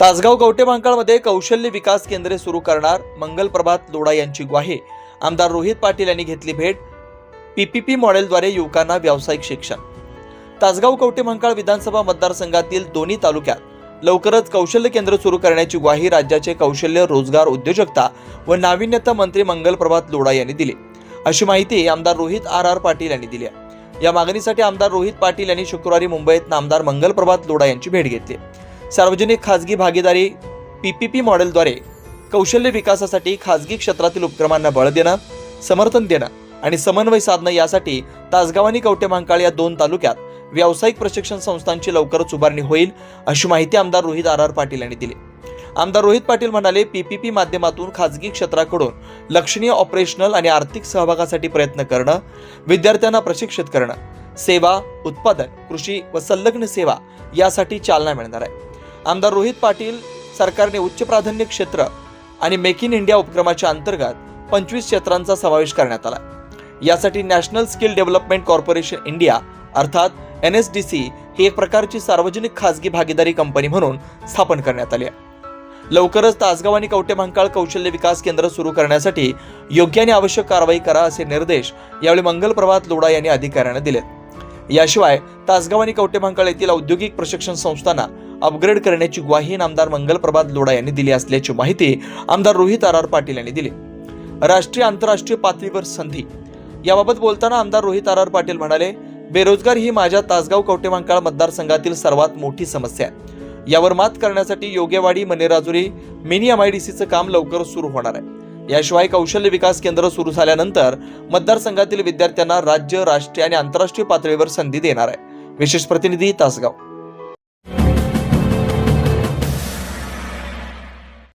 तासगाव कवटेमांकाळमध्ये कौशल्य विकास केंद्रे सुरू करणार मंगल प्रभात लोढा यांची ग्वाही. आमदार रोहित पाटील यांनी घेतली भेट पीपीपी मॉडेलद्वारे युवकांना व्यावसायिक शिक्षण. तासगाव कवटेमंकाळ विधानसभा मतदारसंघातील दोन्ही तालुक्यात लवकरच कौशल्य केंद्र सुरू करण्याची ग्वाही राज्याचे कौशल्य रोजगार उद्योजकता व नाविन्यता मंत्री मंगल प्रभात लोढा यांनी दिली. अशी माहिती आमदार रोहित आर आर पाटील यांनी दिली आहे. या मागणीसाठी आमदार रोहित पाटील यांनी शुक्रवारी मुंबईत नामदार मंगल प्रभात लोढा यांची भेट घेतली सार्वजनिक खाजगी भागीदारी पी पी पी मॉडेलद्वारे कौशल्य विकासासाठी खाजगी क्षेत्रातील उपक्रमांना बळ देणं समर्थन देणं आणि समन्वय साधणं यासाठी तासगाव आणि कवटेमांकाळ या दोन तालुक्यात व्यावसायिक प्रशिक्षण संस्थांची लवकरच उभारणी होईल अशी माहिती आमदार रोहित आर आर पाटील यांनी दिली. आमदार रोहित पाटील म्हणाले पीपीपी माध्यमातून खाजगी क्षेत्राकडून लक्षणीय ऑपरेशनल आणि आर्थिक सहभागासाठी प्रयत्न करणं विद्यार्थ्यांना प्रशिक्षित करणं सेवा उत्पादन कृषी व संलग्न सेवा यासाठी चालना मिळणार आहे. आमदार रोहित पाटील सरकारने उच्च प्राधान्य क्षेत्र आणि मेक इन इंडिया उपक्रमाच्या अंतर्गत पंचवीस क्षेत्रांचा समावेश करण्यात आला. यासाठी National Skill Development Corporation India अर्थात एन एस डी सी ही एक प्रकारची सार्वजनिक खाजगी भागीदारी कंपनी म्हणून स्थापन करण्यात आली आहे. लवकरच तासगाव आणि कवटेमहांकाळ कौशल्य विकास केंद्र सुरू करण्यासाठी योग्य आणि आवश्यक कारवाई करा असे निर्देश यावेळी मंगल प्रभात लोढा यांनी अधिकाऱ्यांना दिले. याशिवाय तासगाव आणि कवटेमहांकाळ येथील औद्योगिक प्रशिक्षण संस्थांना अपग्रेड करण्याची ग्वाही आमदार मंगलप्रभात लोढा यांनी दिली असल्याची माहिती आमदार रोहित आर आर पाटील यांनी दिली. राष्ट्रीय आंतरराष्ट्रीय पातळीवर संधी. याबाबत बोलताना आमदार रोहित आर आर पाटील म्हणाले बेरोजगार ही माझ्या तासगाव कवटेमांकाळ मतदारसंघातील सर्वात मोठी समस्या आहे. यावर मात करण्यासाठी Yogyawadi Manerajuri mini M I D सीचं काम लवकर सुरू होणार आहे. याशिवाय कौशल्य विकास केंद्र सुरू झाल्यानंतर मतदारसंघातील विद्यार्थ्यांना राज्य राष्ट्रीय आणि आंतरराष्ट्रीय पातळीवर संधी देणार आहे. विशेष प्रतिनिधी तासगाव.